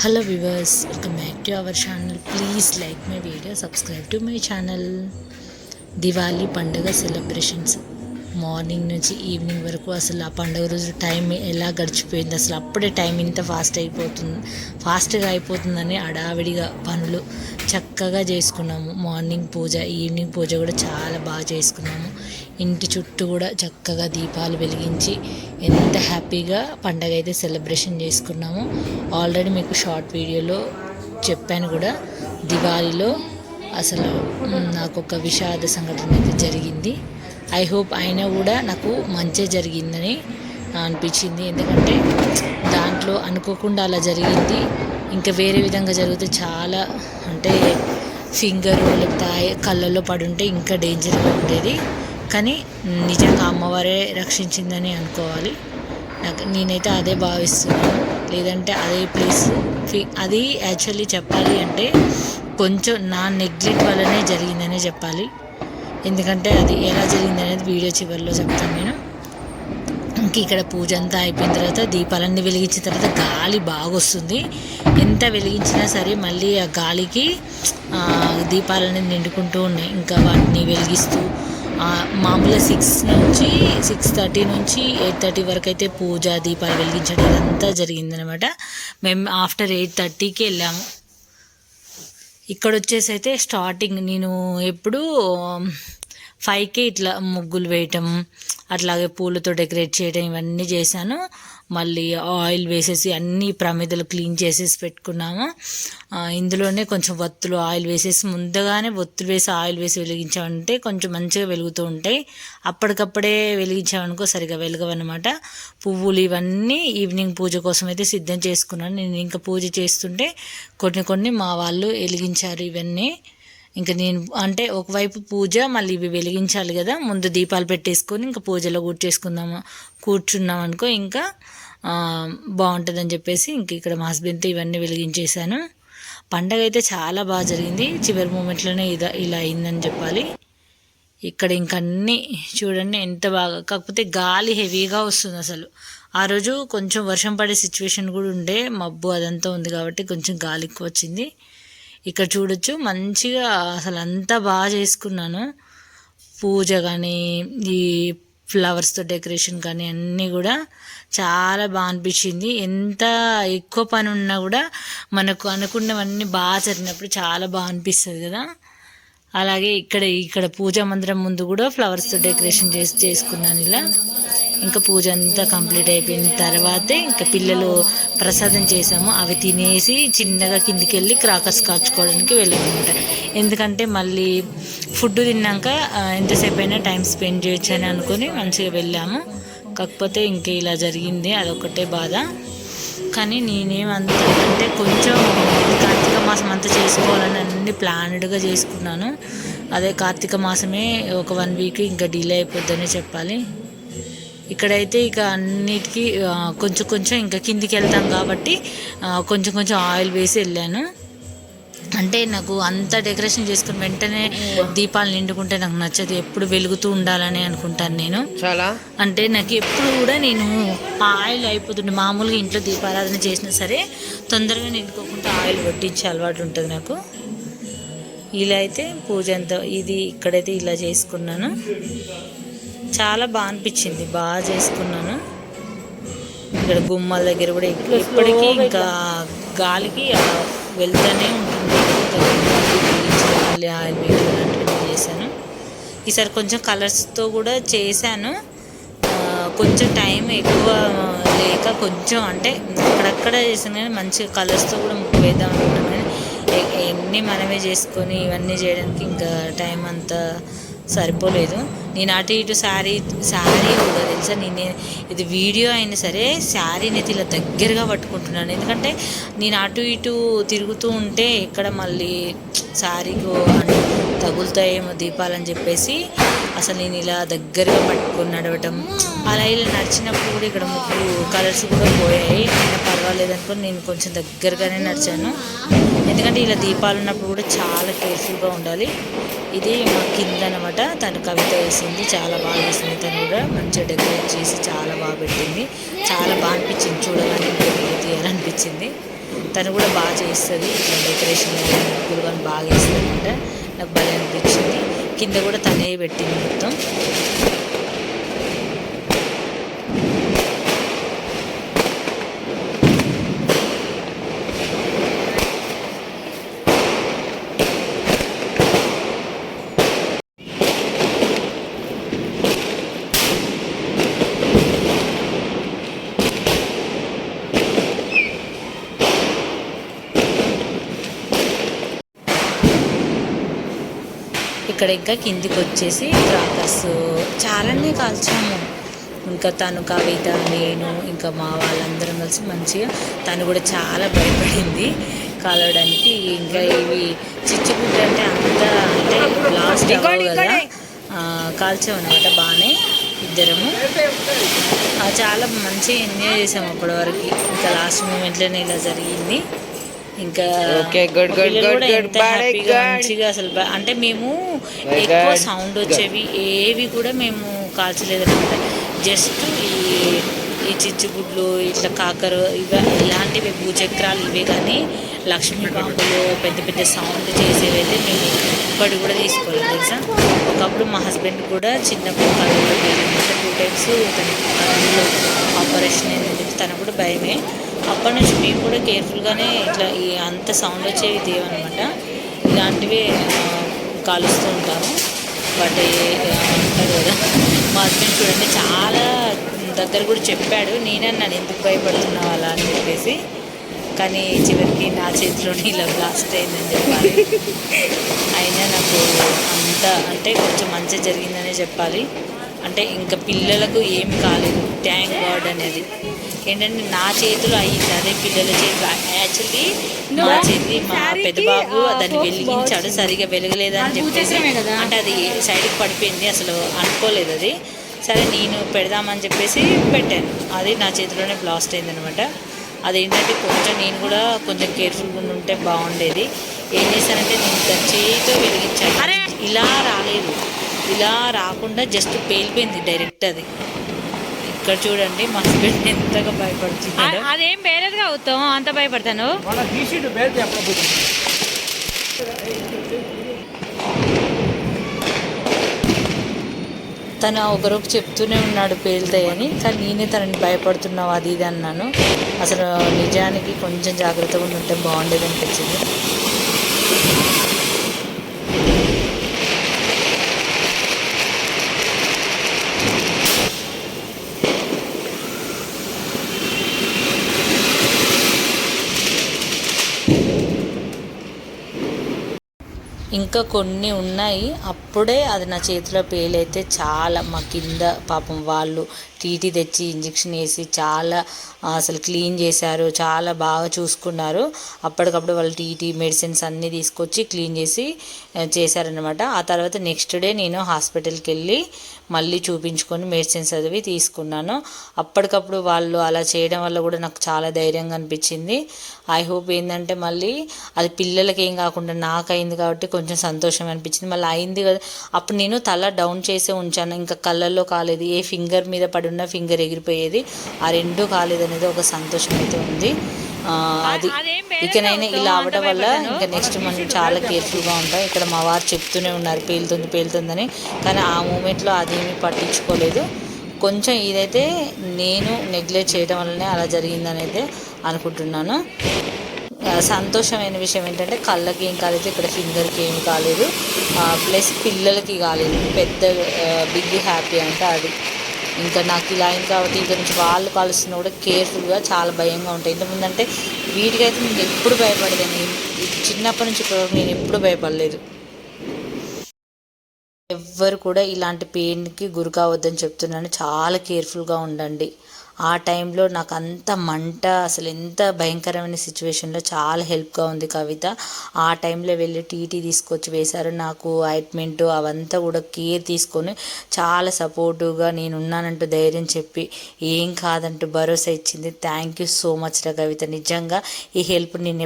hello viewers welcome back to our channel please like my video subscribe to my channel Diwali పండుగ celebrations morning నుంచి evening వరకు అసలు ఆ పండుగ రోజు టైం ఎలా గడిచిపోయింది? అసలు అప్పుడే టైం ఇంత ఫాస్ట్ అయిపోతుంది ఫాస్ట్గా అయిపోతుందని అడావిడిగా పనులు చక్కగా చేసుకున్నాము. మార్నింగ్ పూజ ఈవినింగ్ పూజ కూడా చాలా బాగా చేసుకున్నాము. ఇంటి చుట్టూ కూడా చక్కగా దీపాలు వెలిగించి ఎంత హ్యాపీగా పండగ అయితే సెలబ్రేషన్ చేసుకున్నాము. ఆల్రెడీ మీకు షార్ట్ వీడియోలో చెప్పాను కూడా దివాళీలో అసలు నాకు ఒక విషాద సంఘటన అయితే జరిగింది. ఐ హోప్ అయినా కూడా నాకు మంచి జరిగిందని అనిపించింది. ఎందుకంటే దాంట్లో అనుకోకుండా అలా జరిగింది. ఇంకా వేరే విధంగా జరిగితే చాలా అంటే ఫింగర్ లేకపోతే ఐ- కళ్ళల్లో పడుంటే ఇంకా డేంజర్గా ఉండేది. కానీ నిజంగా అమ్మవారే రక్షించిందని అనుకోవాలి. నాకు నేనైతే అదే భావిస్తున్నాను. లేదంటే అదే ప్లేస్ అది యాక్చువల్లీ చెప్పాలి అంటే కొంచెం నా నెగ్లెక్ట్ వల్లనే జరిగిందనే చెప్పాలి. ఎందుకంటే అది ఎలా జరిగింది అనేది వీడియో చివరిలో చెప్తాను నేను. ఇంకా ఇక్కడ పూజ అంతా అయిపోయిన తర్వాత దీపాలన్నీ వెలిగించిన తర్వాత గాలి బాగా వస్తుంది ఎంత వెలిగించినా సరే మళ్ళీ ఆ గాలికి దీపాలన్నీ నిండుకుంటూ ఉన్నాయి. ఇంకా వాటిని వెలిగిస్తూ మామూలుగా సిక్స్ నుంచి సిక్స్ థర్టీ నుంచి ఎయిట్ థర్టీ వరకు అయితే పూజ దీపాలు వెలిగించడం ఇదంతా జరిగిందనమాట. మేము ఆఫ్టర్ ఎయిట్ థర్టీకి వెళ్ళాము. ఇక్కడ వచ్చేసి అయితే స్టార్టింగ్ నేను ఎప్పుడు ఫైవ్కి um, ఇట్లా ముగ్గులు వేయటం అట్లాగే పూలతో డెకరేట్ చేయడం ఇవన్నీ చేశాను. మళ్ళీ ఆయిల్ వేసేసి అన్ని ప్రమిదలు క్లీన్ చేసేసి పెట్టుకున్నాము. ఇందులోనే కొంచెం వత్తులు ఆయిల్ వేసేసి ముందుగానే ఒత్తులు వేసి ఆయిల్ వేసి వెలిగించామంటే కొంచెం మంచిగా వెలుగుతూ ఉంటాయి. అప్పటికప్పుడే వెలిగించామనుకో సరిగా వెలగవన్నమాట. పువ్వులు ఇవన్నీ ఈవినింగ్ పూజ కోసం అయితే సిద్ధం చేసుకున్నాను. నేను ఇంకా పూజ చేస్తుంటే కొన్ని కొన్ని మా వాళ్ళు వెలిగించారు ఇవన్నీ. ఇంకా నేను అంటే ఒకవైపు పూజ మళ్ళీ ఇవి వెలిగించాలి కదా ముందు దీపాలు పెట్టేసుకొని ఇంకా పూజలో కూర్చేసుకుందాము. కూర్చున్నాం అనుకో ఇంకా బాగుంటుందని చెప్పేసి ఇంక ఇక్కడ మా హస్బెండ్తో ఇవన్నీ వెలిగించేశాను. పండగ అయితే చాలా బాగా జరిగింది. చివరి మూమెంట్లోనే ఇదా ఇలా అయిందని చెప్పాలి. ఇక్కడ ఇంకన్నీ చూడండి ఎంత బాగా కాకపోతే గాలి హెవీగా వస్తుంది అసలు. ఆ రోజు కొంచెం వర్షం పడే సిచ్యువేషన్ కూడా ఉండే మబ్బు అదంతా ఉంది కాబట్టి కొంచెం గాలి ఎక్కువ వచ్చింది. ఇక్కడ చూడొచ్చు. మంచిగా అసలు అంతా బాగా చేసుకున్నాను. పూజ కానీ ఈ ఫ్లవర్స్తో డెకరేషన్ కానీ అన్నీ కూడా చాలా బాగా అనిపించింది. ఎంత ఎక్కువ పని ఉన్నా కూడా మనకు అనుకున్నవన్నీ బాగా జరిగినప్పుడు చాలా బాగా అనిపిస్తుంది కదా. అలాగే ఇక్కడ ఇక్కడ పూజా మందిరం ముందు కూడా ఫ్లవర్స్తో డెకరేషన్ చేసి చేసుకున్నాను ఇలా. ఇంకా పూజ అంతా కంప్లీట్ అయిపోయిన తర్వాతే ఇంకా పిల్లలు ప్రసాదం చేసాము. అవి తినేసి చిన్నగా కిందికి వెళ్ళి క్రాకర్స్ కాచుకోవడానికి వెళ్ళామన్నమాట. ఎందుకంటే మళ్ళీ ఫుడ్ తిన్నాక ఎంతసేపు అయినా టైం స్పెండ్ చేయొచ్చు అని అనుకుని మంచిగా వెళ్ళాము. కాకపోతే ఇంకా ఇలా జరిగింది. అదొకటే బాధ. కానీ నేనేమంత అంటే కొంచెం కార్తీక మాసం అంతా చేసుకోవాలని అన్ని ప్లాన్డ్గా చేసుకున్నాను. అదే కార్తీక మాసమే ఒక వన్ వీక్ ఇంకా డిలే అయిపోద్దని చెప్పాలి. ఇక్కడైతే ఇక అన్నిటికీ కొంచెం కొంచెం ఇంకా కిందికి వెళ్తాం కాబట్టి కొంచెం కొంచెం ఆయిల్ వేసి వెళ్ళాను. అంటే నాకు అంత డెకరేషన్ చేసుకుని వెంటనే దీపాలు నిండుకుంటే నాకు నచ్చదు. ఎప్పుడు వెలుగుతూ ఉండాలని అనుకుంటాను నేను. చాలా? అంటే నాకు ఎప్పుడు కూడా నేను ఆయిల్ అయిపోతుండే. మామూలుగా ఇంట్లో దీపారాధన చేసినా సరే తొందరగా నిండుకోకుండా ఆయిల్ కొట్టించే అలవాటు ఉంటుంది నాకు. ఇలా అయితే పూజ అంతా ఇది ఇక్కడైతే ఇలా చేసుకున్నాను. చాలా బాగా అనిపించింది. బాగా చేసుకున్నాను. ఇక్కడ గుమ్మల దగ్గర కూడా ఇప్పటికీ ఇంకా గాలికి వెళ్తూనే ఉంటుంది. మళ్ళీ ఆయిల్ వేయడం చేశాను. ఈసారి కొంచెం కలర్స్తో కూడా చేశాను. కొంచెం టైం ఎక్కువ లేక కొంచెం అంటే అక్కడక్కడ చేసాను కానీ మంచిగా కలర్స్తో కూడా ముక్కు వేద్దాం అనుకుంటున్నాను. కానీ ఎ- ఎన్ని మనమే చేసుకొని ఇవన్నీ చేయడానికి ఇంకా టైం అంతా సరిపోలేదు. నేను అటు ఇటు శారీ శారీ కూడా తెలుసా నేను ఇది వీడియో అయినా సరే శారీని అయితే ఇలా దగ్గరగా పట్టుకుంటున్నాను. ఎందుకంటే నేను అటు ఇటు తిరుగుతూ ఉంటే ఎక్కడ మళ్ళీ శారీకు తగులుతాయేమో దీపాలని చెప్పేసి అసలు నేను ఇలా దగ్గరగా పట్టుకొని నడవటం. అలా ఇలా నడిచినప్పుడు కూడా ఇక్కడ ముగ్గురు కలర్స్ కూడా పోయాయి. అయినా పర్వాలేదు అనుకుని నేను కొంచెం దగ్గరగానే నడిచాను. ఎందుకంటే ఇలా దీపాలు ఉన్నప్పుడు కూడా చాలా కేర్ఫుల్గా ఉండాలి. ఇది మా కింద అనమాట తను కవిత వేసింది. చాలా బాగా వేసింది తను కూడా. మంచిగా డెకరేట్ చేసి చాలా బాగా పెట్టింది. చాలా బాగా అనిపించింది. చూడగానే ఇంకా తీయాలనిపించింది. తను కూడా బాగా చేస్తుంది. ఇట్లా డెకరేషన్ కానీ ముగ్గులు కానీ బాగా వేస్తుంది అనమాట నాకు బాగా అనిపించింది. కింద కూడా తనే పెట్టింది మొత్తం. ఇక్కడ ఇంకా కిందికి వచ్చేసి క్రాకర్స్. చాలానే కాల్చాము. ఇంకా తను కవిత నేను ఇంకా మా వాళ్ళందరం కలిసి మంచిగా తను కూడా చాలా భయపడింది కాలవడానికి. ఇంకా ఇవి చిచ్చుబుడ్డ అంటే అంత అంటే లాస్ట్ కదా. కాల్చాం అనమాట బాగానే ఇద్దరము. చాలా మంచిగా ఎంజాయ్ చేసాము అప్పటి వరకు. ఇంకా లాస్ట్ మూమెంట్లోనే ఇలా జరిగింది. ఇంకా Very హ్యాపీగా good. మంచిగా అసలు అంటే మేము ఎక్కువ. సౌండ్ వచ్చేవి ఏవి కూడా మేము కాల్చలేదు అనమాట జస్ట్ ఈ ఈ చిచ్చుగుడ్లు ఇట్లా కాకరు ఇవ ఇలాంటివి భూచక్రాలు ఇవే కానీ లక్ష్మీ బాంబులు పెద్ద పెద్ద సౌండ్ చేసేవి అయితే మేము ఇప్పటి కూడా తీసుకోవాలి తెలుసా? ఒకప్పుడు మా హస్బెండ్ కూడా చిన్నప్పుడు కళ్ళు టూ టైమ్స్ తనలో ఆపరేషన్ అయింది తన కూడా భయమే. అప్పటి నుంచి మేము కూడా కేర్ఫుల్గానే ఇట్లా ఈ అంత సౌండ్ వచ్చేవి దేవనమాట ఇలాంటివి కాలుస్తూ ఉంటాము. బట్ అంటారు కదా మా హస్బెండ్ చూడండి చాలా దగ్గర కూడా చెప్పాడు నేనన్నాను ఎందుకు భయపడుతున్నావు? అలా అని చెప్పేసి. కానీ చివరికి నా చేతిలోనే ఇలా బ్లాస్ట్ అయిందని చెప్పాలి. అయినా నాకు అంత అంటే కొంచెం మంచి జరిగిందనే చెప్పాలి. అంటే ఇంకా పిల్లలకు ఏం కాలేదు. థ్యాంక్ గాడ్ అనేది. ఏంటంటే నా చేతిలో అయ్యింది. అదే పిల్లల చేతిలో యాక్చువల్లీ మా చేతి మా పెద్ద బాబు దాన్ని వెలిగించాడు. సరిగా వెలగలేదని చెప్పేసి అంటే అది సైడ్కి పడిపోయింది. అసలు అనుకోలేదు అది. సరే నేను పెడదామని చెప్పేసి పెట్టాను. అది నా చేతిలోనే బ్లాస్ట్ అయింది అనమాట అదేంటంటే కొంచెం నేను కూడా కొంచెం కేర్ఫుల్గా ఉంటే బాగుండేది. ఏం చేశానంటే నేను చేతితో వెలిగించాను ఇలా రాలేదు. ఇలా రాకుండా జస్ట్ పేలిపోయింది డైరెక్ట్ అది. ఇక్కడ చూడండి మా హస్బెండ్ ఎంతగా భయపడుతున్నాడు. అదేం పేరేదిగా అవుతాం అంత భయపడతాను మన తీసిడు బేల్తే అప్పుడు తను ఒకరోజు చెప్తూనే ఉన్నాడు పేలుతాయని కానీ నేనే తనని భయపడుతున్నావు అది ఇది అన్నాను. అసలు నిజానికి కొంచెం జాగ్రత్తగా ఉంటే బాగుండేది అనిపించింది. ఇంకా కొన్ని ఉన్నాయి. అప్పుడే అది నా చేతిలో పేలైతే చాలా మా కింద పాపం వాళ్ళు టీటీ తెచ్చి ఇంజెక్షన్ వేసి చాలా అసలు క్లీన్ చేశారు చాలా బాగా చూసుకున్నారు. అప్పటికప్పుడు వాళ్ళు టీటీ మెడిసిన్స్ అన్నీ తీసుకొచ్చి క్లీన్ చేసి చేశారనమాట ఆ తర్వాత నెక్స్ట్ డే నేను హాస్పిటల్కి వెళ్ళి మళ్ళీ చూపించుకొని మెడిసిన్స్ అవి తీసుకున్నాను. అప్పటికప్పుడు వాళ్ళు అలా చేయడం వల్ల కూడా నాకు చాలా ధైర్యంగా అనిపించింది. ఐ హోప్ ఏంటంటే మళ్ళీ అది పిల్లలకి ఏం కాకుండా నాకు అయింది కాబట్టి కొంచెం సంతోషం అనిపించింది. మళ్ళీ అయింది కదా. అప్పుడు నేను తల డౌన్ చేసే ఉంచాను. ఇంకా కళ్ళల్లో కాలేదు. ఏ ఫింగర్ మీద పడి ఉన్న ఫింగర్ ఎగిరిపోయేది. ఆ రెండు కాలేదు అనేది ఒక సంతోషం అయితే ఉంది అది ఇకనైనా ఇలా అవ్వడం వల్ల. ఇంకా నెక్స్ట్ మనం చాలా కేర్ఫుల్గా ఉంటాం. ఇక్కడ మా వారు చెప్తూనే ఉన్నారు పేలుతుంది పేలుతుందని. కానీ ఆ మూమెంట్లో అదేమీ పట్టించుకోలేదు. కొంచెం ఇదైతే నేను నెగ్లెక్ట్ చేయడం వల్లనే అలా జరిగిందని అయితే అనుకుంటున్నాను సంతోషమైన విషయం ఏంటంటే కళ్ళకి ఏం కాలేదు ఇక్కడ ఫింగర్కి ఏం కాలేదు. ప్లస్ పిల్లలకి కాలేదు. పెద్ద బిగ్ హ్యాపీ అంటే అది. ఇంకా నాకు ఇలా అయింది కాబట్టి ఇక నుంచి వాళ్ళు కాలుస్తున్నా కూడా కేర్ఫుల్గా చాలా భయంగా ఉంటాయి. ఇంతకుముందు అంటే వీటికైతే నేను ఎప్పుడు భయపడేదాన్ని చిన్నప్పటి నుంచి ఇప్పటివరకు నేను ఎప్పుడు భయపడలేదు. ఎవ్వరు కూడా ఇలాంటి పెయిన్కి గురి కావద్దని చెప్తున్నాను. చాలా కేర్ఫుల్గా ఉండండి. ఆ టైంలో నాకు అంత మంట అసలు ఎంత భయంకరమైన సిచ్యువేషన్లో చాలా హెల్ప్గా ఉంది కవిత. ఆ టైంలో వెళ్ళి టీటీ తీసుకొచ్చి వేశారు. నాకు ఆయింట్మెంట్ అవంతా కూడా కేర్ తీసుకొని చాలా సపోర్టివ్గా నేను ఉన్నానంటూ ధైర్యం చెప్పి ఏం కాదంటూ భరోసా ఇచ్చింది. థ్యాంక్ యూ సో మచ్ రా కవిత. నిజంగా ఈ హెల్ప్ నేను